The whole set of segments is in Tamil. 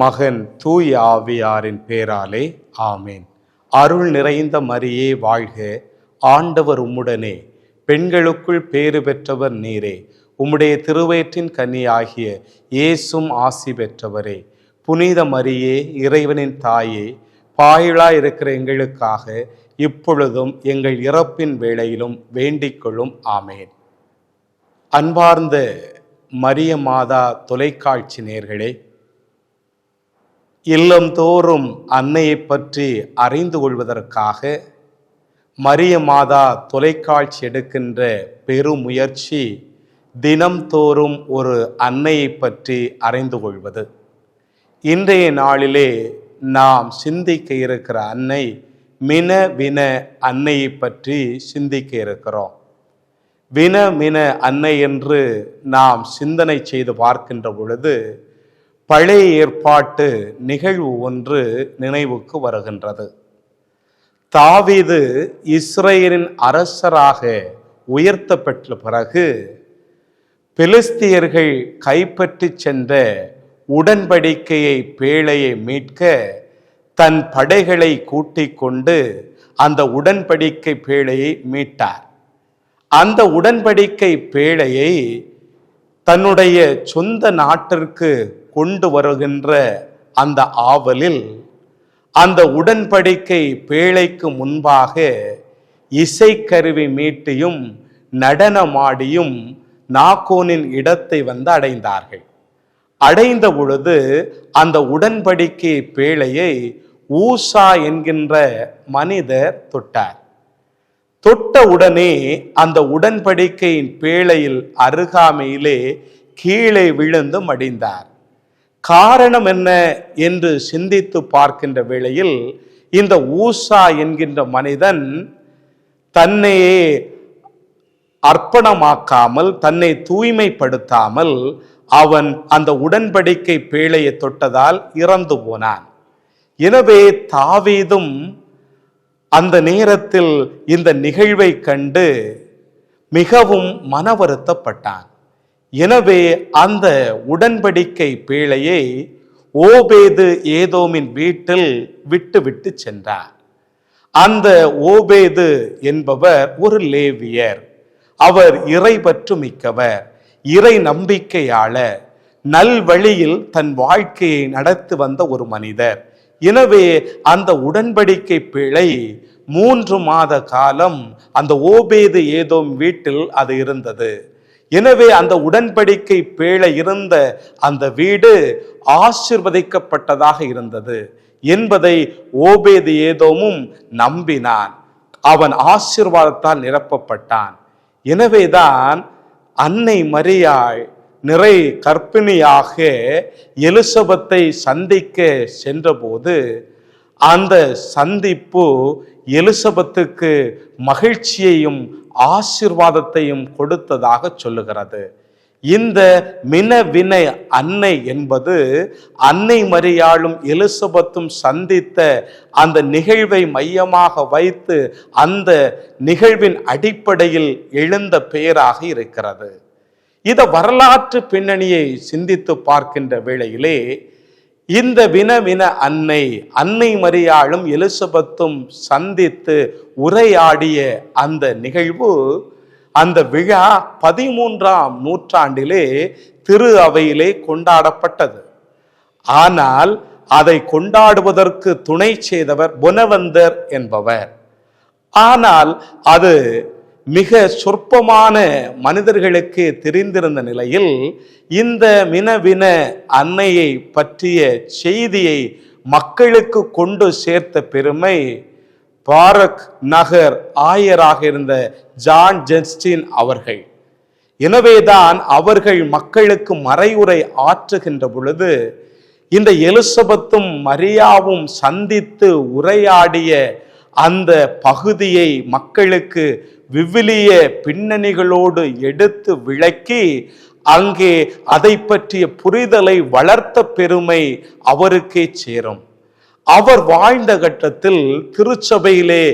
மகன் தூய் ஆவியாரின் பேராலே ஆமேன். அருள் நிறைந்த மரியே வாழ்க ஆண்டவர் உம்முடனே. பெண்களுக்குள் பேறு பெற்றவர் நீரே. உம்முடைய திருவயிற்றின் கன்னியாகிய இயேசும் ஆசி பெற்றவரே. புனித மரியே இறைவனின் தாயே பாயிழா இருக்கிற எங்களுக்காக இப்பொழுதும் எங்கள் இறப்பின் வேளையிலும் வேண்டிக்கொள்ளும் ஆமேன். அன்பார்ந்த மரிய மாதா தொலைக்காட்சி நேர்களே இல்லந்தோறும் அன்னையை பற்றி அறிந்து கொள்வதற்காக மரிய மாதா தொலைக்காட்சி எடுக்கின்ற பெருமுயற்சி தினம்தோறும் ஒரு அன்னையை பற்றி அறிந்து கொள்வது. இன்றைய நாளிலே நாம் சிந்திக்க இருக்கிற அன்னை மின வின அன்னையை பற்றி சிந்திக்க இருக்கிறோம். வின மின அன்னை என்று நாம் சிந்தனை செய்து பார்க்கின்ற பொழுது பழைய ஏற்பாட்டு நிகழ்வு ஒன்று நினைவுக்கு வருகின்றது. தாவீது இஸ்ரேலின் அரசராக உயர்த்தப்பட்ட பிறகு பெலிஸ்தியர்கள் கைப்பற்றி சென்ற உடன்படிக்கையை பேழையை மீட்க தன் படைகளை கூட்டிக் கொண்டு அந்த உடன்படிக்கை பேழையை மீட்டார். அந்த உடன்படிக்கை பேழையை தன்னுடைய சொந்த நாட்டிற்கு கொண்டு வருகின்ற அந்த ஆவலில் அந்த உடன்படிக்கை பேழைக்கு முன்பாக இசைக்கருவி மீட்டியும் நடனமாடியும் நாகோனின் இடத்தை வந்து அடைந்தார்கள். அடைந்த பொழுது அந்த உடன்படிக்கை பேழையை ஊசா என்கின்ற மனிதர் தொட்டார். தொட்ட உடனே அந்த உடன்படிக்கையின் பேழையில் அருகாமையிலே கீழே விழுந்து மடிந்தார். காரணம் என்ன என்று சிந்தித்து பார்க்கின்ற வேளையில் இந்த ஊசா என்கின்ற மனிதன் தன்னையே அர்ப்பணமாக்காமல் தன்னை தூய்மைப்படுத்தாமல் அவன் அந்த உடன்படிக்கை பேழையை தொட்டதால் இறந்து போனான். எனவே தாவீதும் அந்த நேரத்தில் இந்த நிகழ்வை கண்டு மிகவும் மன வருத்தப்பட்டான் எனவே அந்த உடன்படிக்கை பேழையை ஓபேது ஏதோமின் வீட்டில் விட்டு விட்டு சென்றார். அந்த ஓபேது என்பவர் ஒரு லேவியர். அவர் இறை பற்று மிக்கவர் இறை நம்பிக்கையாளர் நல்வழியில் தன் வாழ்க்கையை நடத்தி வந்த ஒரு மனிதர். எனவே அந்த உடன்படிக்கை பிழை மூன்று மாத காலம் அந்த ஓபேது ஏதோம் வீட்டில் அது இருந்தது. எனவே அந்த உடன்படிக்கை பேழ இருந்த அந்த வீடு ஆசிர்வதிக்கப்பட்டதாக இருந்தது என்பதை ஓபேது ஏதோமும் நம்பினான். அவன் ஆசிர்வாதத்தால் நிரப்பப்பட்டான். எனவேதான் அன்னை மரியாள் நிறை கற்பிணியாக எலிசபத்தை சந்திக்க சென்றபோது அந்த சந்திப்பு எலிசபத்துக்கு மகிழ்ச்சியையும் ஆசிர்வாதத்தையும் கொடுத்ததாக சொல்லுகிறது. இந்த மினவினை அன்னை என்பது அன்னை மரியாளும் எலிசபத்தும் சந்தித்த அந்த நிகழ்வை மையமாக வைத்து அந்த நிகழ்வின் அடிப்படையில் எழுந்த பெயராக இருக்கிறது. இத வரலாற்று பின்னணியை சிந்தித்து பார்க்கின்ற வேளையிலே இந்த வின வின அன்னை அன்னை மரியாளும் எலிசபெத்தும் சந்தித்து உரையாடிய அந்த நிகழ்வு அந்த விழா பதிமூன்றாம் நூற்றாண்டிலே திரு அவையிலே கொண்டாடப்பட்டது. ஆனால் அதை கொண்டாடுவதற்கு துணை செய்தவர் புனவந்தர் என்பவர். ஆனால் அது மிக சொற்பமான மனிதர்களுக்கு தெரிந்திருந்த நிலையில் இந்த மினவின அன்னையை பற்றிய செய்தியை மக்களுக்கு கொண்டு சேர்த்த பெருமை பாரக் நகர் ஆயராக இருந்த ஜான் ஜென்ஸ்டின் அவர்கள். எனவேதான் அவர்கள் மக்களுக்கு மறைவுரை ஆற்றுகின்ற பொழுது இந்த எலிசபெத்தும் மரியாவும் சந்தித்து உரையாடிய அந்த பகுதியை மக்களுக்கு விவிலிய பின்னணிகளோடு எடுத்து விளக்கி அங்கே அதை பற்றிய புரிதலை வளர்த்த பெருமை அவருக்கே சேரும். அவர் வாழ்ந்த கட்டத்தில் திருச்சபையிலே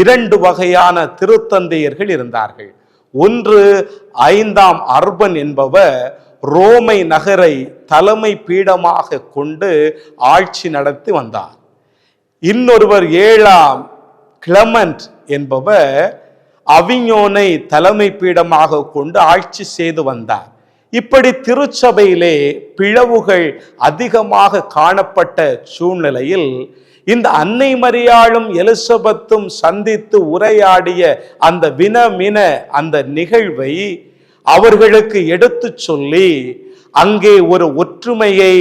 இரண்டு வகையான திருத்தந்தையர்கள் இருந்தார்கள். ஒன்று ஐந்தாம் அர்பன் என்பவர் ரோமை நகரை தலைமை பீடமாக கொண்டு ஆட்சி நடத்தி வந்தார். இன்னொருவர் ஏழாம் கிளமண்ட் என்பவர் அவிஞோனை தலைமை பீடமாக கொண்டு ஆட்சி செய்து வந்தார். இப்படி திருச்சபையிலே பிளவுகள் அதிகமாக காணப்பட்ட சூழ்நிலையில் இந்த அன்னை மரியாளும் எலிசபெத்தும் சந்தித்து உரையாடிய அந்த வினமின அந்த நிகழ்வை அவர்களுக்கு எடுத்து சொல்லி அங்கே ஒரு ஒற்றுமையை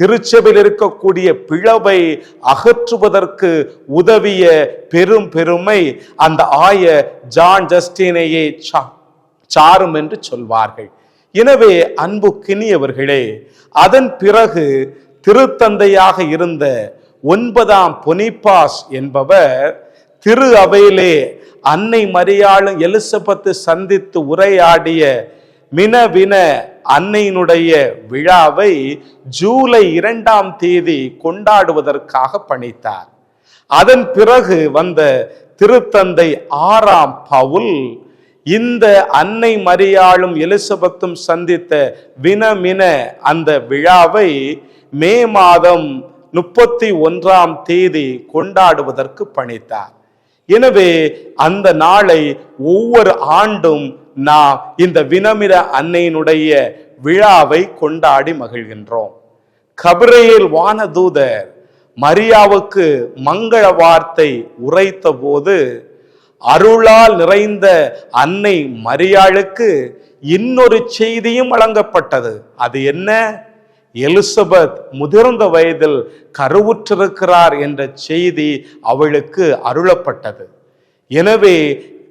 திருச்சபையில் இருக்கக்கூடிய பிளவை அகற்றுவதற்கு உதவிய பெரும் பெருமை அந்த ஆய ஜான் ஜஸ்டினையே சா- சாரும் என்று சொல்வார்கள். எனவே அன்புக்கினியவர்களே அதன் பிறகு திருத்தந்தையாக இருந்த ஒன்பதாம் பொனிப்பாஸ் என்பவர் திரு அவையிலே அன்னை மரியாளும் எலிசபத்து சந்தித்து உரையாடிய மினவின அன்னையினுடைய விழாவை ஜூலை இரண்டாம் தேதி கொண்டாடுவதற்காக பணித்தார். அதன் பிறகு வந்த திருத்தந்தை ஆறாம் பவுல் இந்த அன்னை மரியாளும் எலிசபெத்தும் சந்தித்த வினமின அந்த விழாவை மே மாதம் முப்பத்தி ஒன்றாம் தேதி கொண்டாடுவதற்கு பணித்தார். எனவே அந்த நாளை ஒவ்வொரு ஆண்டும் நாம் இந்த வினமிர அன்னையினுடைய விழாவை கொண்டாடி மகிழ்கின்றோம். கபிரேல் வானதூதர் மரியாவுக்கு மங்கள வார்த்தை உரைத்த போது அருளால் நிறைந்த அன்னை மரியாளுக்கு இன்னொரு செய்தியும் வழங்கப்பட்டது. அது என்ன? எலிசபெத் முதிர்ந்த வயதில் கருவுற்றிருக்கிறார் என்ற செய்தி அவளுக்கு அருளப்பட்டது. எனவே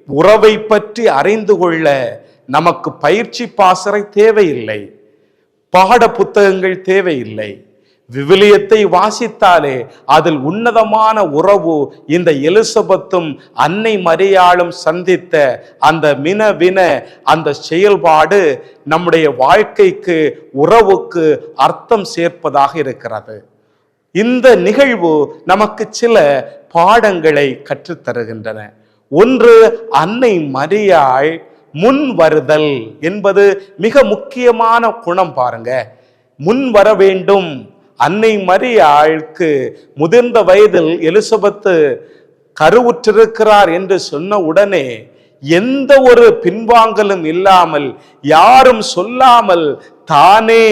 உறவை பற்றி அறிந்து கொள்ள நமக்கு பயிற்சி பாசறை தேவையில்லை. பாட புத்தகங்கள் தேவையில்லை. விவிலியத்தை வாசித்தாலே அதில் உன்னதமான உறவு இந்த எலிசபெத்தும் அன்னை மரியாளும் சந்தித்த அந்த மின வின அந்த செயல்பாடு நம்முடைய வாழ்க்கைக்கு உறவுக்கு அர்த்தம் சேர்ப்பதாக இருக்கிறது. இந்த நிகழ்வு நமக்கு சில பாடங்களை கற்றுத்தருகின்றன. ஒன்று அன்னை மரியாய் முன் வருதல் என்பது மிக முக்கியமான குணம் பாருங்க. முன் வர வேண்டும். அன்னை மரியாளுக்கு முதிர்ந்த வயதில் எலிசபெத்து கருவுற்றிருக்கிறார் என்று சொன்ன உடனே எந்த ஒரு பின்வாங்கலும் இல்லாமல் யாரும் சொல்லாமல் தானே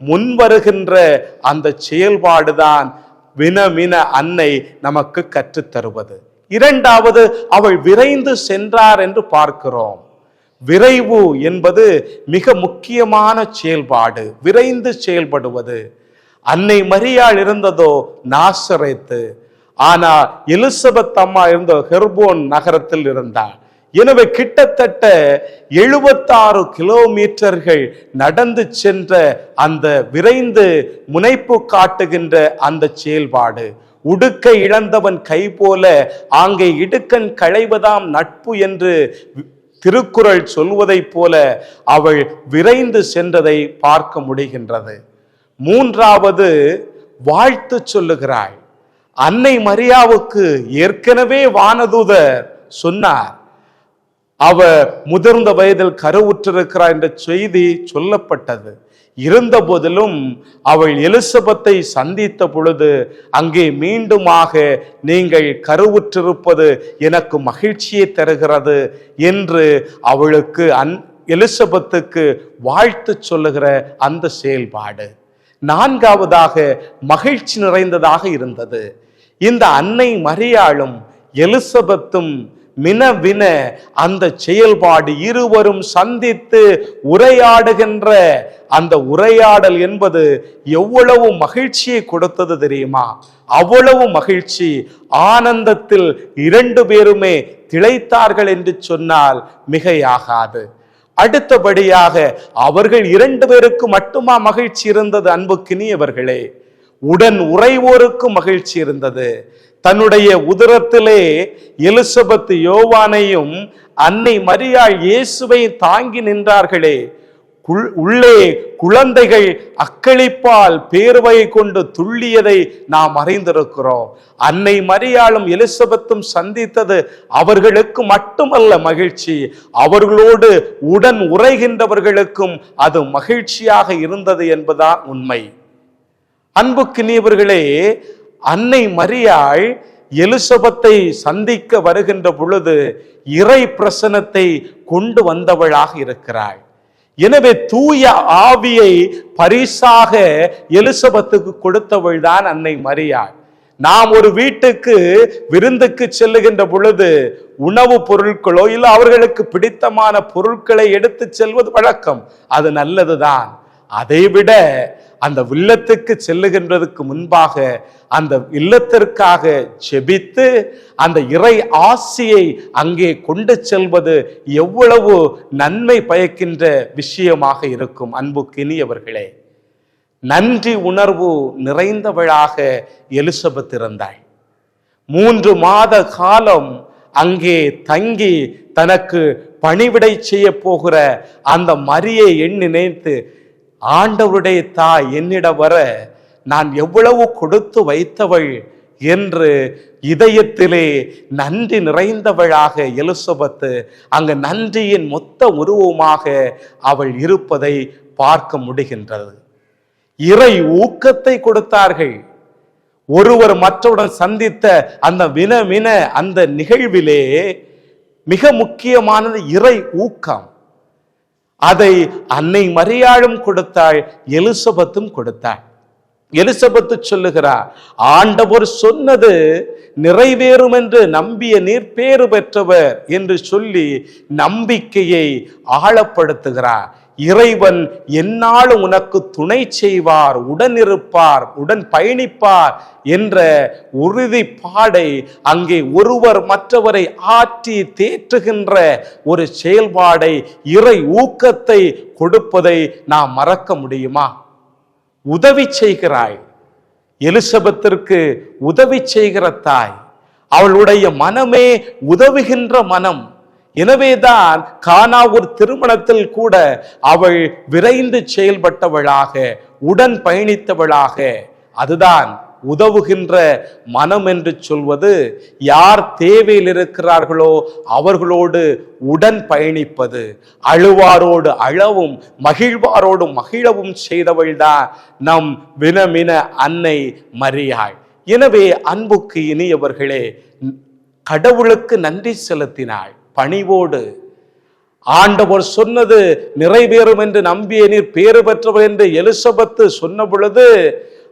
முன் வருகின்ற அந்த செயல்பாடுதான் வினமின அன்னை நமக்கு கற்றுத்தருவது. இரண்டாவது அவள் விரைந்து சென்றார் என்று பார்க்கிறோம். விரைவு என்பது மிக முக்கியமான செயல்பாடு. விரைந்து செயல்படுவது. அன்னை மரியாள் இருந்ததோ நாசரைத்து. ஆனா எலிசபெத் அம்மா இருந்த ஹெர்போன் நகரத்தில் இருந்தார் எனவே கிட்டத்தட்ட எழுபத்தாறு கிலோமீட்டர்கள் நடந்து சென்ற அந்த விரைந்து முனைப்பு காட்டுகின்ற அந்த செயல்பாடு. உடுக்கை இழந்தவன் கை போல ஆங்கே இடுக்கன் களைவதாம் நட்பு என்று திருக்குறள் சொல்வதைப் போல அவள் விரைந்து சென்றதை பார்க்க முடிகின்றது. மூன்றாவது வாழ்த்து சொல்லுகிறாள். அன்னை மரியாவுக்கு ஏற்கனவே வானதூதர் சொன்னார். அவர் முதிர்ந்த வயதில் கருவுற்றிருக்கிறார் என்ற செய்தி சொல்லப்பட்டது. இருந்த போதிலும் அவள் எலிசபத்தை சந்தித்த பொழுது அங்கே மீண்டுமாக நீங்கள் கருவுற்றிருப்பது எனக்கு மகிழ்ச்சியை தருகிறது என்று அவளுக்கு அன் எலிசபெத்துக்கு வாழ்த்து சொல்லுகிற அந்த செயல்பாடு நான்காவதாக மகிழ்ச்சி நிறைந்ததாக இருந்தது. இந்த அன்னை மரியாளும் எலிசபெத்தும் மினவின அந்த செயல்பாடு இருவரும் சந்தித்து உரையாடுகின்ற அந்த உரையாடல் என்பது எவ்வளவு மகிழ்ச்சியை கொடுத்தது தெரியுமா? அவ்வளவு மகிழ்ச்சி. ஆனந்தத்தில் இரண்டு பேருமே திளைத்தார்கள் என்று சொன்னால் மிகையாகாது. அடுத்தபடியாக அவர்கள் இரண்டு பேருக்கு மட்டுமா மகிழ்ச்சி இருந்தது அன்புக்கினியவர்களே? உடன் உறைவோருக்கு மகிழ்ச்சி இருந்தது. தன்னுடைய உதரத்திலே எலிசபெத் யோவானையும் அன்னை மரியாள் இயேசுவை தாங்கி நின்றார்களே. உள்ளே குழந்தைகள் அக்களிப்பால் பேர்வை கொண்டு துள்ளியதை நாம் அறிந்திருக்கிறோம். அன்னை மரியாளும் எலிசபெத்தும் சந்தித்தது அவர்களுக்கு மட்டுமல்ல மகிழ்ச்சி. அவர்களோடு உடன் உரைகின்றவர்களுக்கும் அது மகிழ்ச்சியாக இருந்தது என்பதான் உண்மை. அன்புக்கு நீவர்களே அன்னை மரியாள் எலிசபத்தை சந்திக்க வருகின்ற பொழுது இறை பிரசனத்தை கொண்டு வந்தவளாக இருக்கிறாள். எனவே தூய ஆவியை பரிசாக எலிசபத்துக்கு கொடுத்தவள் தான் அன்னை மரியாள். நாம் ஒரு வீட்டுக்கு விருந்துக்கு செல்லுகின்ற பொழுது உணவு பொருட்களோ இல்லை அவர்களுக்கு பிடித்தமான பொருட்களை எடுத்து செல்வது வழக்கம். அது நல்லதுதான். அதைவிட அந்த இல்லத்துக்கு செல்லுகின்றதுக்கு முன்பாக அந்த இல்லத்திற்காக செபித்து அந்த இறை ஆசியை அங்கே கொண்டு செல்வது எவ்வளவு நன்மை பயக்கின்ற விஷயமாக இருக்கும் அன்புக்கினியவர்களே நன்றி உணர்வு நிறைந்தவளாக எலிசபெத் இருந்தாள். மூன்று மாத காலம் அங்கே தங்கி தனக்கு பணிவிடை செய்ய போகிற அந்த மரியை எண் நினைத்து ஆண்டவருடைய தாய் என்னிடம் வர நான் எவ்வளவு கொடுத்து வைத்தவள் என்று இதயத்திலே நன்றி நிறைந்தவளாக எலிசபத்து அங்கு நன்றியின் மொத்த உருவமாக அவள் இருப்பதை பார்க்க முடிகின்றது. இறை ஊக்கத்தை கொடுத்தார்கள். ஒருவர் மற்றவுடன் சந்தித்த அந்த வின வின அந்த நிகழ்விலே மிக முக்கியமானது இறை ஊக்கம். அதை அன்னை மரியாளும் கொடுத்தாள் எலிசபத்தும் கொடுத்தாள். எலிசபத்து சொல்லுகிறார் ஆண்டவர் சொன்னது நிறைவேறும் என்று நம்பிய நீர் பேறு பெற்றவர் என்று சொல்லி நம்பிக்கையை ஆழப்படுத்துகிறார் இறைவன் என்னாலும் உனக்கு துணை செய்வார் உடனிருப்பார் உடன் பயணிப்பார் என்ற உறுதிப்பாடை அங்கே ஒருவர் மற்றவரை ஆற்றி தேற்றுகின்ற ஒரு செயல்பாடை இறை ஊக்கத்தை கொடுப்பதை நாம் மறக்க முடியுமா? உதவி செய்கிறாய். எலிசபெத்திற்கு உதவி செய்கிற தாய் அவளுடைய மனமே உதவுகின்ற மனம். எனவேதான் கானா ஒரு திருமணத்தில் கூட அவள் விரைந்து செயல்பட்டவளாக உடன் பயணித்தவளாக. அதுதான் உதவுகின்ற மனம் என்று சொல்வது. யார் தேவையில் இருக்கிறார்களோ அவர்களோடு உடன் பயணிப்பது. அழுவாரோடு அழவும் மகிழ்வாரோடு மகிழவும் செய்தவள்தான் நம் வினமின அன்னை மரியாள். எனவே அன்புக்கு இனியவர்களே கடவுளுக்கு நன்றி செலுத்தினாள். பணிவோடு. ஆண்டவர் சொன்னது நிறைவேறும் என்று நம்பிய நீர் பேறு பெற்றவர் என்று எலிசபத்து சொன்ன பொழுது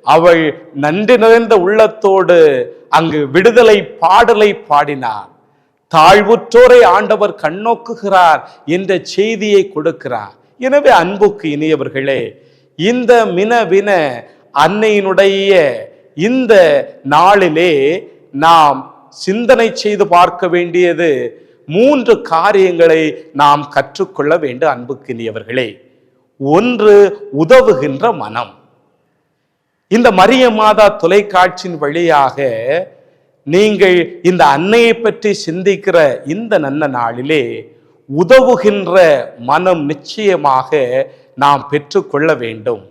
அவள் நன்றி நிறைந்த உள்ளத்தோடு அங்கு விடுதலை பாடலை பாடினார் தாழ்வுற்றோரை ஆண்டவர் கண்ணோக்குகிறார் என்ற செய்தியை கொடுக்கிறார். எனவே அன்புக்கு இனியவர்களே இந்த மின வின அன்னையினுடைய இந்த நாளிலே நாம் சிந்தனை செய்து பார்க்க வேண்டியது மூன்று காரியங்களை நாம் கற்றுக்கொள்ள வேண்டும் அன்புக்கினியவர்களே ஒன்று உதவுகின்ற மனம். இந்த மரிய மாதா தொலைக்காட்சியின் வழியாக நீங்கள் இந்த அன்னையை பற்றி சிந்திக்கிற இந்த நல்ல நாளிலே உதவுகின்ற மனம் நிச்சயமாக நாம் பெற்றுக்கொள்ள வேண்டும்.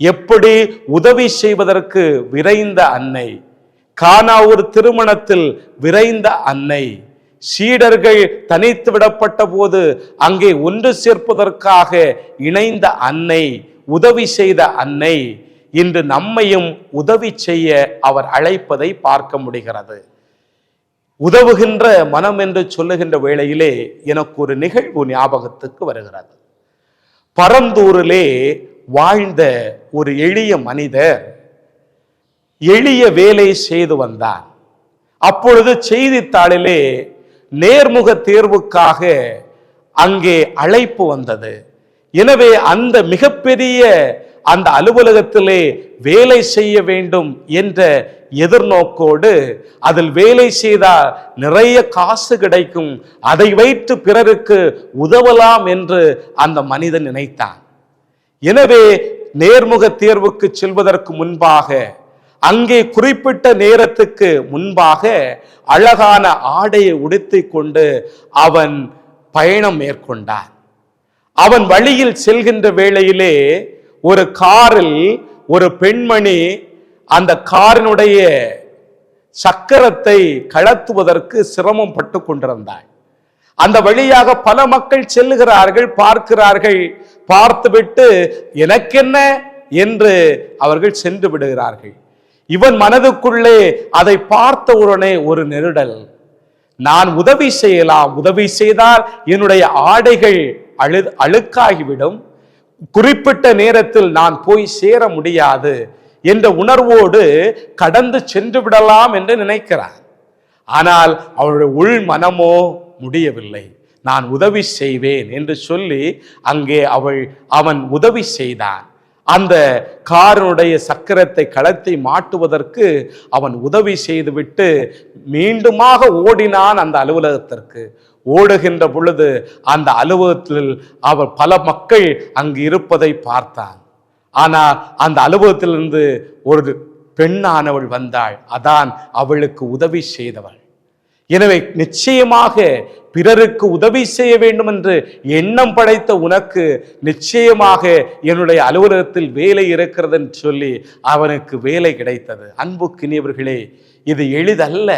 எப்படி உதவி செய்வதற்கு விரைந்த அன்னை? கானா ஒரு திருமணத்தில் விரைந்த அன்னை. சீடர்கள் தனித்து விடப்பட்ட போது அங்கே ஒன்று சேர்ப்பதற்காக இணைந்த அன்னை உதவி செய்த அன்னை. இன்று நம்மையும் உதவி செய்ய அவர் அழைப்பதை பார்க்க முடிகிறது. உதவுகின்ற மனம் என்று சொல்லுகின்ற வேளையிலே எனக்கு ஒரு நிகழ்வு ஞாபகத்துக்கு வருகிறது. பரந்தூரிலே வாழ்ந்த ஒரு எளிய மனிதர் எளிய வேலை செய்து வந்தார் அப்பொழுது செய்தித்தாளிலே நேர்முக தேர்வுக்காக அங்கே அழைப்பு வந்தது. எனவே அந்த மிகப்பெரிய அந்த அலுவலகத்திலே வேலை செய்ய வேண்டும் என்ற எதிர்நோக்கோடு அதில் வேலை செய்தால் நிறைய காசு கிடைக்கும் அதை வைத்து பிறருக்கு உதவலாம் என்று அந்த மனிதன் நினைத்தான். எனவே நேர்முக தேர்வுக்கு செல்வதற்கு முன்பாக அங்கே குறிப்பிட்ட நேரத்துக்கு முன்பாக அழகான ஆடையை உடுத்திக் கொண்டு அவன் பயணம் மேற்கொண்டான். அவன் வழியில் செல்கின்ற வேளையிலே ஒரு காரில் ஒரு பெண்மணி அந்த காரினுடைய சக்கரத்தை கழத்துவதற்கு சிரமம் பட்டு கொண்டிருந்தாள். அந்த வழியாக பல மக்கள் செல்லுகிறார்கள் பார்க்கிறார்கள் பார்த்துவிட்டு எனக்கென்ன? என்று அவர்கள் சென்று விடுகிறார்கள். இவன் மனதுக்குள்ளே அதை பார்த்த உடனே ஒரு நெருடல் நான் உதவி செய்யலாம் உதவி செய்தால் என்னுடைய ஆடைகள் அழு அழுக்காகிவிடும். குறிப்பிட்ட நேரத்தில் நான் போய் சேர முடியாது என்ற உணர்வோடு கடந்து சென்று விடலாம் என்று நினைக்கிறார். ஆனால் அவருடைய உள் மனமோ முடியவில்லை. நான் உதவி செய்வேன் என்று சொல்லி அங்கே அவள் அவன் உதவி செய்தான். அந்த காரனுடைய சக்கரத்தை களத்தை மாட்டுவதற்கு அவன் உதவி செய்துவிட்டு மீண்டுமாக ஓடினான் அந்த அலுவலகத்திற்கு. ஓடுகின்ற பொழுது அந்த அலுவலகத்தில் அவர் பல மக்கள் அங்கு இருப்பதை பார்த்தான். ஆனால் அந்த அலுவலகத்திலிருந்து ஒரு பெண்ணானவள் வந்தாள். அதான் அவளுக்கு உதவி செய்தவள். எனவே நிச்சயமாக பிறருக்கு உதவி செய்ய வேண்டும் என்று எண்ணம் படைத்த உனக்கு நிச்சயமாக என்னுடைய அலுவலகத்தில் வேலை இருக்கிறது என்று சொல்லி அவனுக்கு வேலை கிடைத்தது. அன்புக்கினியவர்களே இது எளிதல்ல.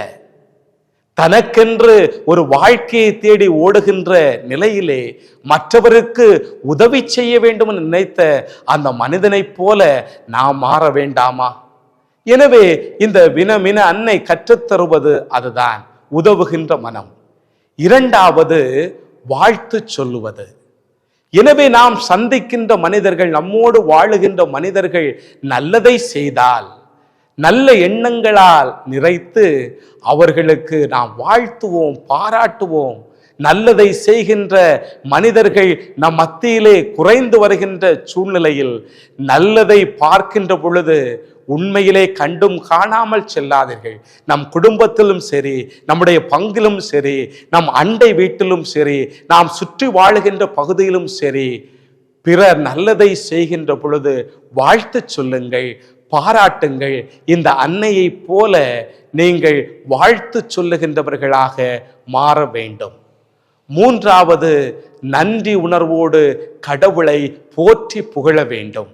தனக்கென்று ஒரு வாழ்க்கையை தேடி ஓடுகின்ற நிலையிலே மற்றவருக்கு உதவி செய்ய வேண்டும் என்று நினைத்த அந்த மனிதனைப் போல நாம் மாற வேண்டாமா? எனவே இந்த வினமின அன்னை கற்றுத்தருவது அதுதான். உதவுகின்ற மனம். இரண்டாவது வாழ்த்து சொல்லுவது. எனவே நாம் சந்திக்கின்ற மனிதர்கள் நம்மோடு வாழுகின்ற மனிதர்கள் நல்லதை செய்தால் நல்ல எண்ணங்களால் நிறைத்து அவர்களுக்கு நாம் வாழ்த்துவோம் பாராட்டுவோம். நல்லதை செய்கின்ற மனிதர்கள் நம் மத்தியிலே குறைந்து வருகின்ற சூழ்நிலையில் நல்லதை பார்க்கின்ற பொழுது உண்மையிலே கண்டும் காணாமல் செல்லாதீர்கள். நம் குடும்பத்திலும் சரி நம்முடைய பங்கிலும் சரி நம் அண்டை வீட்டிலும் சரி நாம் சுற்றி வாழுகின்ற பகுதியிலும் சரி பிறர் நல்லதை செய்கின்ற பொழுது வாழ்த்து சொல்லுங்கள் பாராட்டுங்கள். இந்த அன்னையைப் போல நீங்கள் வாழ்த்து சொல்லுகின்றவர்களாக மாற வேண்டும். மூன்றாவது நன்றி உணர்வோடு கடவுளை போற்றி புகழ வேண்டும்.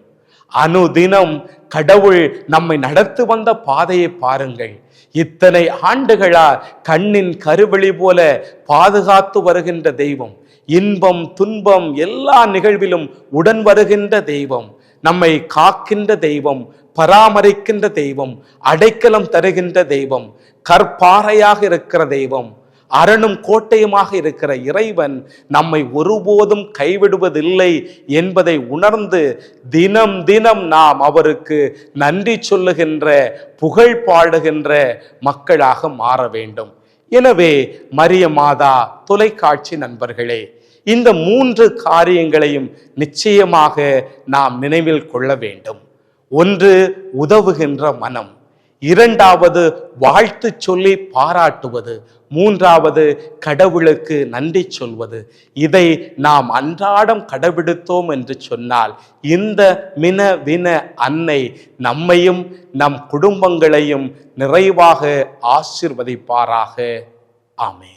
அனுதினம் கடவுள் நம்மை நடத்து வந்த பாதையை பாருங்கள். இத்தனை ஆண்டுகளா கண்ணின் கருவெளி போல பாதுகாத்து வருகின்ற தெய்வம் இன்பம் துன்பம் எல்லா நிகழ்விலும் உடன் வருகின்ற தெய்வம் நம்மை காக்கின்ற தெய்வம் பராமரிக்கின்ற தெய்வம் அடைக்கலம் தருகின்ற தெய்வம் கற்பாறையாக இருக்கிற தெய்வம் அரணும் கோட்டையுமாக இருக்கிற இறைவன் நம்மை ஒருபோதும் கைவிடுவதில்லை என்பதை உணர்ந்து தினம் தினம் நாம் அவருக்கு நன்றி சொல்லுகின்ற புகழ் பாடுகின்ற மக்களாக மாற வேண்டும். எனவே மரிய மாதா தொலைக்காட்சி நண்பர்களே இந்த மூன்று காரியங்களையும் நிச்சயமாக நாம் நினைவில் கொள்ள வேண்டும். ஒன்று உதவுகின்ற மனம். இரண்டாவது வாழ்த்து சொல்லி பாராட்டுவது மூன்றாவது கடவுளுக்கு நன்றி சொல்வது. இதை நாம் அன்றாடம் கடைபிடித்தோம் என்று சொன்னால் இந்த மின வின அன்னை நம்மையும் நம் குடும்பங்களையும் நிறைவாக ஆசிர்வதிப்பாராக. ஆமே